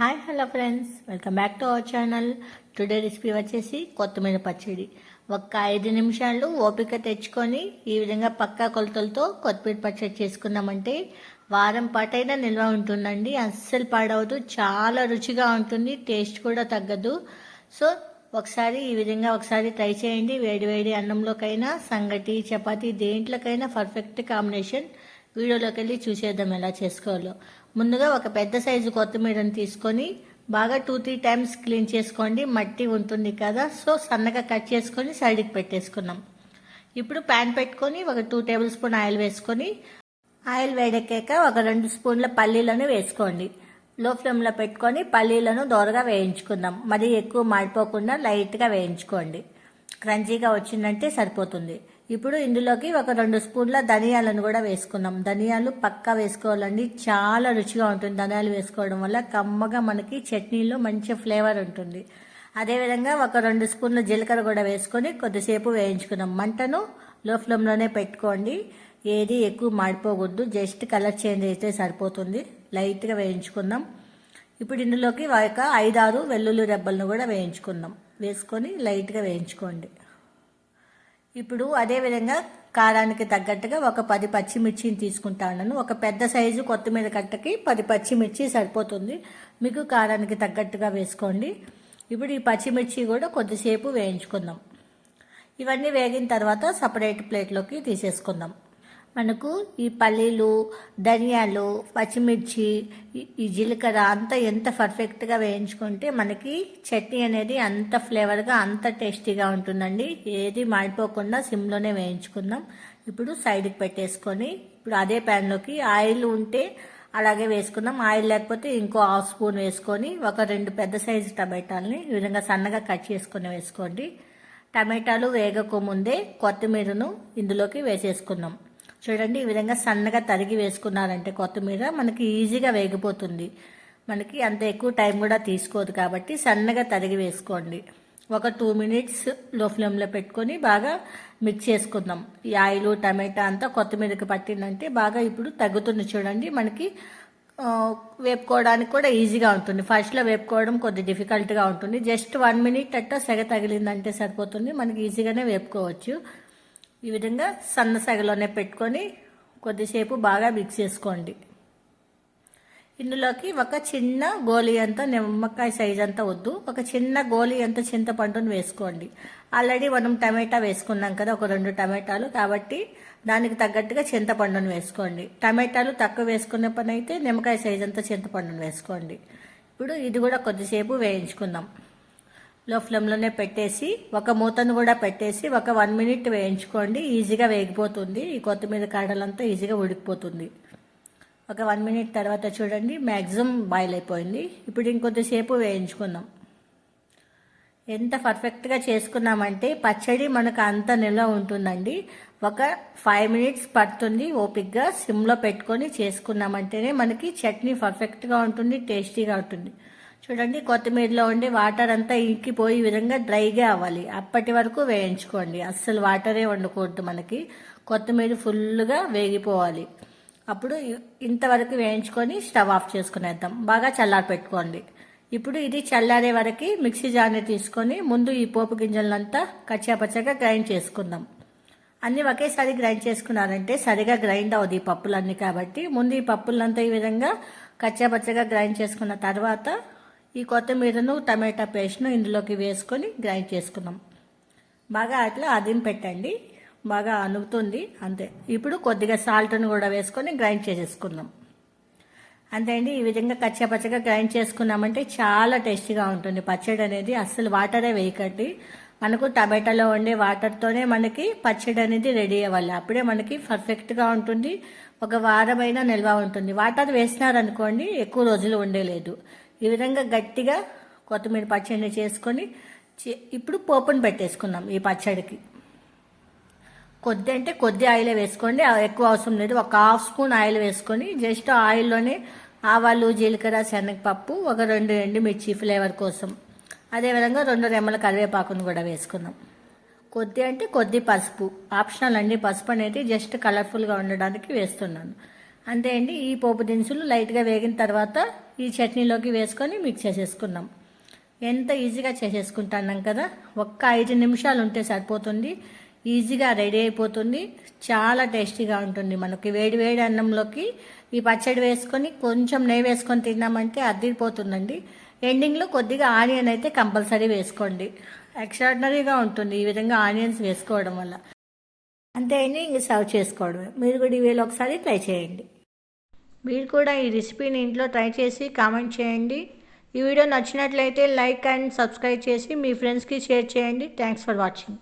Hi hello friends welcome back to our channel today recipe వచ్చేసి కొత్తిమీర పచ్చడి. ఒక్క ఐదు నిమిషాలు ఓపిక తెచ్చుకొని ఈ విధంగా పక్కా కొలతలతో కొత్తిమీర పచ్చడి చేసుకున్నామంటే వారం పాటైనా నిల్వ ఉంటుందండి. అస్సలు పాడవదు. చాలా రుచిగా ఉంటుంది. టేస్ట్ కూడా తగ్గదు. సో ఒకసారి ఈ విధంగా ఒకసారి ట్రై చేయండి. వేడి వేడి అన్నంలోకైనా సంగటి చపాతి దేంట్లోకైనా పర్ఫెక్ట్ కాంబినేషన్ వీడియోలోకి వెళ్ళి చూసేద్దాం ఎలా చేసుకోవాలో. ముందుగా ఒక పెద్ద సైజు కొత్తిమీరని తీసుకొని బాగా టూ త్రీ టైమ్స్ క్లీన్ చేసుకోండి. మట్టి ఉంటుంది కదా. సో సన్నగా కట్ చేసుకొని సైడ్కి పెట్టేసుకున్నాం. ఇప్పుడు ప్యాన్ పెట్టుకొని ఒక టూ టేబుల్ స్పూన్ ఆయిల్ వేసుకొని ఆయిల్ వేడెక్కాక ఒక రెండు స్పూన్ల పల్లీలను వేసుకోండి. లో ఫ్లేమ్లో పెట్టుకొని పల్లీలను దోరగా వేయించుకుందాం. మరి ఎక్కువ మాడిపోకుండా లైట్గా వేయించుకోండి. క్రంచీగా వచ్చిందంటే సరిపోతుంది. ఇప్పుడు ఇందులోకి ఒక రెండు స్పూన్ల ధనియాలను కూడా వేసుకున్నాం ధనియాలు పక్కా వేసుకోవాలండి. చాలా రుచిగా ఉంటుంది ధనియాలు వేసుకోవడం వల్ల. కమ్మగా మనకి చట్నీలో మంచి ఫ్లేవర్ ఉంటుంది. అదేవిధంగా ఒక రెండు స్పూన్ల జీలకర్ర కూడా వేసుకొని కొద్దిసేపు వేయించుకున్నాం మంటను లో ఫ్లేమ్లోనే పెట్టుకోండి. ఏది ఎక్కువ మాడిపోకూడదు. జస్ట్ కలర్ చేంజ్ అయితే సరిపోతుంది. లైట్గా వేయించుకుందాం. ఇప్పుడు ఇందులోకి ఒక ఐదారు వెల్లుల్లి రెబ్బలను కూడా వేయించుకుందాం. వేసుకొని లైట్గా వేయించుకోండి. ఇప్పుడు అదేవిధంగా కారానికి తగ్గట్టుగా ఒక పది పచ్చిమిర్చిని తీసుకుంటాను ఒక పెద్ద సైజు కొత్తిమీర కట్టకి పది పచ్చిమిర్చి సరిపోతుంది. మీకు కారానికి తగ్గట్టుగా వేసుకోండి. ఇప్పుడు ఈ పచ్చిమిర్చి కూడా కొద్దిసేపు వేయించుకుందాం. ఇవన్నీ వేగిన తర్వాత సపరేట్ ప్లేట్లోకి తీసేసుకుందాం. మనకు ఈ పల్లీలు ధనియాలు పచ్చిమిర్చి ఈ జీలకర్ర అంతా ఎంత పర్ఫెక్ట్గా వేయించుకుంటే మనకి చట్నీ అనేది అంత ఫ్లేవర్గా అంత టేస్టీగా ఉంటుందండి. ఏది మాడిపోకుండా సిమ్లోనే వేయించుకుందాం. ఇప్పుడు సైడ్కి పెట్టేసుకొని ఇప్పుడు అదే ప్యాన్లోకి ఆయిల్ ఉంటే అలాగే వేసుకుందాం. ఆయిల్ లేకపోతే ఇంకో హాఫ్ స్పూన్ వేసుకొని ఒక రెండు పెద్ద సైజు టమాటాలని ఈ విధంగా సన్నగా కట్ చేసుకొని వేసుకోండి. టమాటాలు వేగకముందే కొత్తిమీరను ఇందులోకి వేసేసుకుందాం. చూడండి ఈ విధంగా సన్నగా తరిగి వేసుకున్నారంటే కొత్తిమీర మనకి ఈజీగా వేగిపోతుంది. మనకి అంత ఎక్కువ టైం కూడా తీసుకోదు కాబట్టి సన్నగా తరిగి వేసుకోండి. ఒక టూ మినిట్స్లో ఫ్లేమ్లో పెట్టుకొని బాగా మిక్స్ చేసుకుందాం. ఈ ఆయిల్ టమాటా అంతా కొత్తిమీరకి పట్టిందంటే బాగా ఇప్పుడు తగ్గుతుంది చూడండి. మనకి వేపుకోవడానికి కూడా ఈజీగా ఉంటుంది. ఫస్ట్లో వేపుకోవడం కొద్ది డిఫికల్ట్గా ఉంటుంది. జస్ట్ వన్ మినిట్ అట్ట సెగ తగిలిందంటే సరిపోతుంది. మనకి ఈజీగానే వేపుకోవచ్చు. ఈ విధంగా సన్న సగలోనే పెట్టుకొని కొద్దిసేపు బాగా మిక్స్ చేసుకోండి. ఇందులోకి ఒక చిన్న గోలీ అంత నిమ్మకాయ సైజ్ అంతా వద్దు. ఒక చిన్న గోలీ అంత చింతపండును వేసుకోండి. ఆల్రెడీ మనం టమాటా వేసుకున్నాం కదా ఒక రెండు టమాటాలు. కాబట్టి దానికి తగ్గట్టుగా చింతపండును వేసుకోండి. టమాటాలు తక్కువ వేసుకునే పని అయితే నిమ్మకాయ సైజ్ అంతా చింతపండును వేసుకోండి. ఇప్పుడు ఇది కూడా కొద్దిసేపు వేయించుకుందాం. లో ఫ్లేమ్లోనే పెట్టేసి ఒక మూతను కూడా పెట్టేసి ఒక వన్ మినిట్ వేయించుకోండి. ఈజీగా వేగిపోతుంది. ఈ కొత్తిమీర కాడలంతా ఈజీగా ఉడికిపోతుంది. ఒక వన్ మినిట్ తర్వాత చూడండి మ్యాక్సిమం బాయిల్ అయిపోయింది. ఇప్పుడు ఇంకొద్దిసేపు వేయించుకుందాం. ఎంత పర్ఫెక్ట్గా చేసుకున్నామంటే పచ్చడి మనకు అంత నిల్వ ఉంటుందండి. ఒక ఫైవ్ మినిట్స్ పడుతుంది ఓపిక్గా సిమ్లో పెట్టుకొని చేసుకున్నామంటేనే మనకి చట్నీ పర్ఫెక్ట్గా ఉంటుంది టేస్టీగా ఉంటుంది. చూడండి కొత్తిమీరలో ఉండి వాటర్ అంతా ఇంకిపోయి ఈ విధంగా డ్రైగా అవ్వాలి. అప్పటి వరకు వేయించుకోండి. అస్సలు వాటరే వండకూడదు మనకి. కొత్తిమీర ఫుల్గా వేగిపోవాలి. అప్పుడు ఇంతవరకు వేయించుకొని స్టవ్ ఆఫ్ చేసుకునేద్దాం. బాగా చల్లారి పెట్టుకోండి. ఇప్పుడు ఇది చల్లారే వరకు మిక్సీ జార్ని తీసుకొని ముందు ఈ పోపు గింజలంతా కచ్చాపచ్చగా గ్రైండ్ చేసుకుందాం. అన్నీ ఒకేసారి గ్రైండ్ చేసుకున్నారంటే సరిగా గ్రైండ్ అవ్వదు ఈ పప్పులన్నీ కాబట్టి. ముందు ఈ పప్పులంతా ఈ విధంగా కచ్చాపచ్చగా గ్రైండ్ చేసుకున్న తర్వాత ఈ కొత్తిమీరను టమాటా పేస్ట్ను ఇందులోకి వేసుకొని గ్రైండ్ చేసుకుందాం. బాగా అట్లా అదిం పెట్టండి. బాగా అనుగుతుంది అంతే. ఇప్పుడు కొద్దిగా సాల్ట్ను కూడా వేసుకొని గ్రైండ్ చేసేసుకుందాం. అంతే అండి. ఈ విధంగా కచ్చపచ్చగా గ్రైండ్ చేసుకున్నామంటే చాలా టేస్టీగా ఉంటుంది. పచ్చడి అనేది అస్సలు వాటరే వేయకండి. మనకు టమాటాలో ఉండే వాటర్తోనే మనకి పచ్చడి అనేది రెడీ అవ్వాలి. అప్పుడే మనకి పర్ఫెక్ట్గా ఉంటుంది. ఒక వారమైనా నిల్వ ఉంటుంది. వాటర్ వేసినారనుకోండి ఎక్కువ రోజులు ఉండేలేదు. ఈ విధంగా గట్టిగా కొత్తిమీర పచ్చడిని చేసుకొని ఇప్పుడు పోపును పెట్టేసుకుందాం ఈ పచ్చడికి. కొద్ది అంటే కొద్ది ఆయిలే వేసుకోండి. ఎక్కువ అవసరం లేదు. ఒక హాఫ్ స్పూన్ ఆయిల్ వేసుకొని జస్ట్ ఆయిల్లోనే ఆవాలు జీలకర్ర శనగపప్పు ఒక రెండు ఎండుమిర్చి ఫ్లేవర్ కోసం. అదేవిధంగా రెండు రెమ్మల కరివేపాకును కూడా వేసుకుందాం. కొద్ది అంటే కొద్ది పసుపు. ఆప్షనల్ అండి పసుపు అనేది జస్ట్ కలర్ఫుల్గా ఉండడానికి వేస్తున్నాను. అంతే అండి. ఈ పోపు దినుసులు లైట్గా వేగిన తర్వాత ఈ చట్నీలోకి వేసుకొని మిక్స్ చేసేసుకున్నాం. ఎంత ఈజీగా చేసేసుకుంటున్నాం కదా? ఒక్క ఐదు నిమిషాలు ఉంటే సరిపోతుంది. ఈజీగా రెడీ అయిపోతుంది. చాలా టేస్టీగా ఉంటుంది మనకి. వేడి వేడి అన్నంలోకి ఈ పచ్చడి వేసుకొని కొంచెం నెయ్యి వేసుకొని తిన్నామంటే అద్దిరిపోతుందండి ఎండింగ్లో కొద్దిగా ఆనియన్ అయితే కంపల్సరీ వేసుకోండి. ఎక్స్ట్రాడినరీగా ఉంటుంది ఈ విధంగా ఆనియన్స్ వేసుకోవడం వల్ల. అంతే అండి ఇంక సర్వ్ చేసుకోవడమే. మీరు కూడా ఈవేళ ఒకసారి ట్రై చేయండి. మీరు కూడా ఈ రెసిపీని ఇంట్లో ట్రై చేసి కామెంట్ చేయండి. ఈ వీడియో నచ్చినట్లయితే లైక్ అండ్ సబ్స్క్రైబ్ చేసి మీ ఫ్రెండ్స్కి షేర్ చేయండి. Thanks for watching.